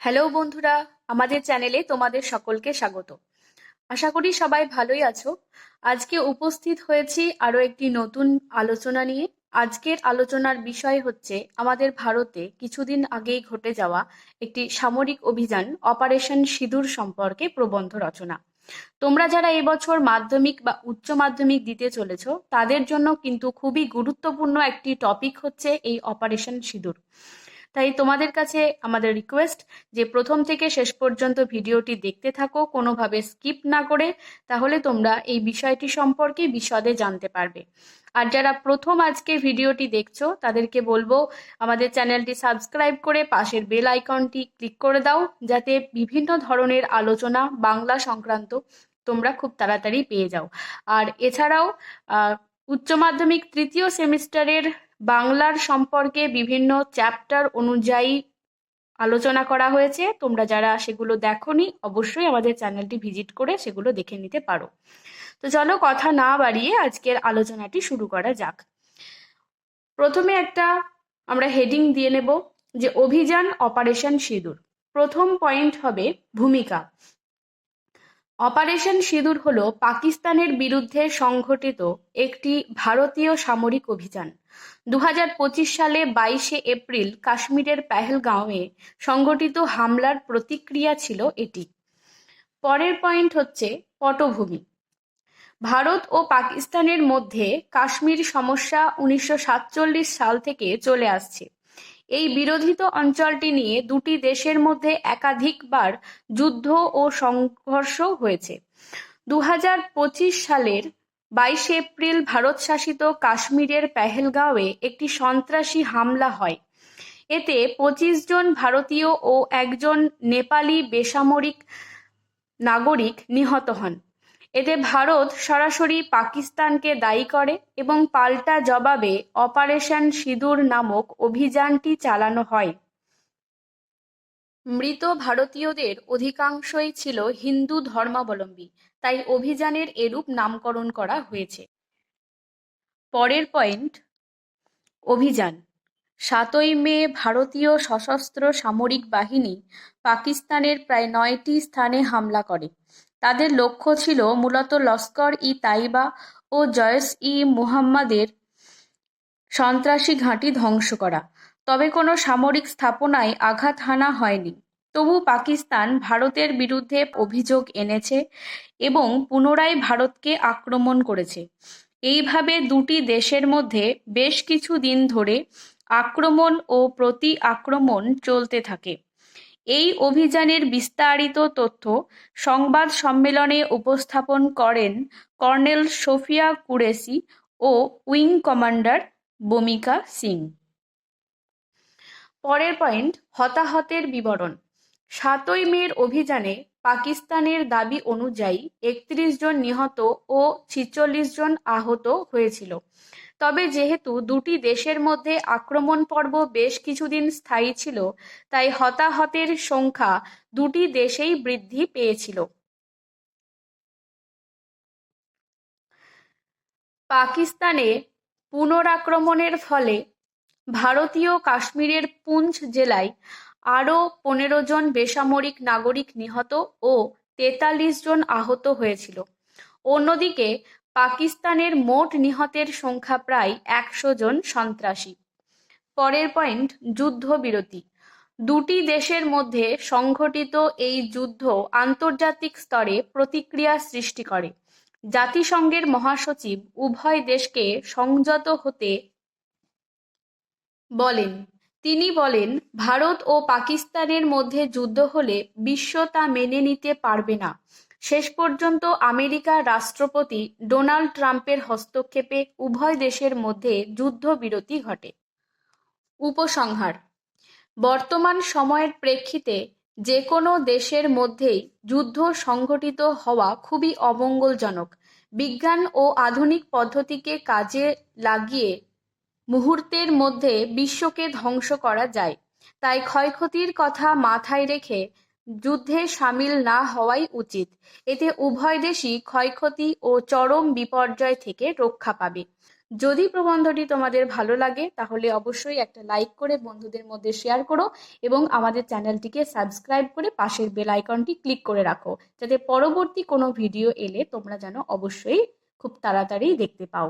Hello বন্ধুরা, আমাদের চ্যানেলে তোমাদের সকলকে স্বাগত। আশা করি সবাই ভালোই আছো। আজকে উপস্থিত হয়েছি আরও একটি নতুন আলোচনা নিয়ে। আজকের আলোচনার বিষয় হচ্ছে আমাদের ভারতে কিছুদিন আগেই ঘটে যাওয়া একটি সামরিক অভিযান অপারেশন সিঁদুর সম্পর্কে প্রবন্ধ রচনা। তোমরা যারা এবছর মাধ্যমিক বা উচ্চ মাধ্যমিক দিতে চলেছো, তাদের জন্য কিন্তু খুবই গুরুত্বপূর্ণ একটি টপিক হচ্ছে এই অপারেশন সিঁদুর। তাই তোমাদের কাছে আমাদের রিকোয়েস্ট যে প্রথম থেকে শেষ পর্যন্ত ভিডিওটি দেখতে থাকো, কোনোভাবে স্কিপ না করে, তাহলে তোমরা এই বিষয়টি সম্পর্কে বিশদে জানতে পারবে। আর যারা প্রথম আজকে ভিডিওটি দেখছ, তাদেরকে বলব, আমাদের চ্যানেলটি সাবস্ক্রাইব করে পাশের বেল আইকনটি ক্লিক করে দাও, যাতে বিভিন্ন ধরনের আলোচনা বাংলা সংক্রান্ত তোমরা খুব তাড়াতাড়ি পেয়ে যাও। আর এছাড়াও উচ্চ মাধ্যমিক তৃতীয় সেমিস্টারের বাংলার সম্পর্কে বিভিন্ন চ্যাপ্টার অনুযায়ী আলোচনা করা হয়েছে। তোমরা যারা সেগুলো দেখোনি, অবশ্যই আমাদের চ্যানেলটি ভিজিট করে সেগুলো দেখে নিতে পারো। তো চলো কথা না বাড়িয়ে আজকের আলোচনাটি শুরু করা যাক। প্রথমে একটা আমরা হেডিং দিয়ে নেব যে, অভিযান অপারেশন সিঁদুর। প্রথম পয়েন্ট হবে ভূমিকা। অপারেশন সিঁদুর হল পাকিস্তানের বিরুদ্ধে সংঘটিত একটি ভারতীয় সামরিক অভিযান। দু হাজার পঁচিশ সালে বাইশে এপ্রিল কাশ্মীরের পেহেলগাঁওয়ে সংঘটিত হামলার প্রতিক্রিয়া ছিল এটি। পরের পয়েন্ট হচ্ছে পটভূমি। ভারত ও পাকিস্তানের মধ্যে কাশ্মীর সমস্যা উনিশশো সাতচল্লিশ সাল থেকে চলে আসছে। এই বিরোধিত অঞ্চলটি নিয়ে দুটি দেশের মধ্যে একাধিকবার যুদ্ধ ও সংঘর্ষ হয়েছে। দু হাজার পঁচিশ সালের বাইশে এপ্রিল ভারত শাসিত কাশ্মীরের পেহেলগাঁওয়ে একটি সন্ত্রাসী হামলা হয়। এতে পঁচিশ জন ভারতীয় ও একজন নেপালি বেসামরিক নাগরিক নিহত হন। এতে ভারত সরাসরি পাকিস্তানকে দায়ী করে এবং পাল্টা জবাবে অপারেশন সিঁদুর নামক অভিযানটি চালানো হয়। মৃত ভারতীয়দের অধিকাংশই ছিল হিন্দু ধর্মাবলম্বী, তাই অভিযানের এরূপ নামকরণ করা হয়েছে। পরের পয়েন্ট, অভিযান। সাতই মে ভারতীয় সশস্ত্র সামরিক বাহিনী পাকিস্তানের প্রায় নয়টি স্থানে হামলা করে। তাদের লক্ষ্য ছিল মূলত লস্কর ই তাইবা ও জয়স ই মুহাম্মাদের সন্ত্রাসী ঘাঁটি ধ্বংস করা। তবে কোনো সামরিক স্থাপনায় আঘাত হানা হয়নি। তবু পাকিস্তান ভারতের বিরুদ্ধে অভিযোগ এনেছে এবং পুনরায় ভারতকে আক্রমণ করেছে। এইভাবে দুটি দেশের মধ্যে বেশ কিছু দিন ধরে আক্রমণ ও প্রতি আক্রমণ চলতে থাকে। এই অভিযানের বিস্তারিত তথ্য সংবাদ সম্মেলনে উপস্থাপন করেন কর্নেল সোফিয়া কুরেসি ও উইং কমান্ডার বমিকা সিং। পরের পয়েন্ট হতাহতের বিবরণ। সাতই মের অভিযানে পাকিস্তানের দাবি অনুযায়ী একত্রিশ জন নিহত ও ছিচল্লিশ জন আহত হয়েছিল। তবে যেহেতু দুটি দেশের মধ্যে আক্রমণ পর্ব বেশ কিছুদিন স্থায়ী ছিল, তাই হতাহতের সংখ্যা দুটি দেশেই বৃদ্ধি পেয়েছিল। পাকিস্তানে পুনরাক্রমণের ফলে ভারতীয় কাশ্মীরের পুঞ্চ জেলায় আরও পনেরো জন বেসামরিক নাগরিক নিহত ও তেতাল্লিশ জন আহত হয়েছিল। অন্যদিকে পাকিস্তানের মোট নিহতের সংখ্যা প্রায় একশো জন সন্ত্রাসী। পরের পয়েন্ট, যুদ্ধবিরতি। দুটি দেশের মধ্যে সংঘটিত এই যুদ্ধ আন্তর্জাতিক স্তরে প্রতিক্রিয়া সৃষ্টি করে। জাতিসংঘের মহাসচিব উভয় দেশকে সংযত হতে বলেন। তিনি বলেন, ভারত ও পাকিস্তানের মধ্যে যুদ্ধ হলে বিশ্ব তা মেনে নিতে পারবে না। শেষ পর্যন্ত আমেরিকার রাষ্ট্রপতি ডোনাল্ড ট্রাম্পের হস্তক্ষেপে উভয় দেশের মধ্যে যুদ্ধবিরতি ঘটে। উপসংহার, বর্তমান সময়ের প্রেক্ষিতে যে কোনো দেশের মধ্যেই যুদ্ধ সংঘটিত হওয়া খুবই অমঙ্গলজনক। বিজ্ঞান ও আধুনিক পদ্ধতিকে কাজে লাগিয়ে মুহূর্তের মধ্যে বিশ্বকে ধ্বংস করা যায়। তাই ক্ষয়ক্ষতির কথা মাথায় রেখে যুদ্ধে সামিল না হওয়াই উচিত। এতে উভয় দেশই ক্ষয়ক্ষতি ও চরম বিপর্যয় থেকে রক্ষা পাবে। যদি প্রবন্ধটি তোমাদের ভালো লাগে, তাহলে অবশ্যই একটা লাইক করে বন্ধুদের মধ্যে শেয়ার করো এবং আমাদের চ্যানেলটিকে সাবস্ক্রাইব করে পাশের বেল আইকনটি ক্লিক করে রাখো, যাতে পরবর্তী কোনো ভিডিও এলে তোমরা যেন অবশ্যই খুব তাড়াতাড়ি দেখতে পাও।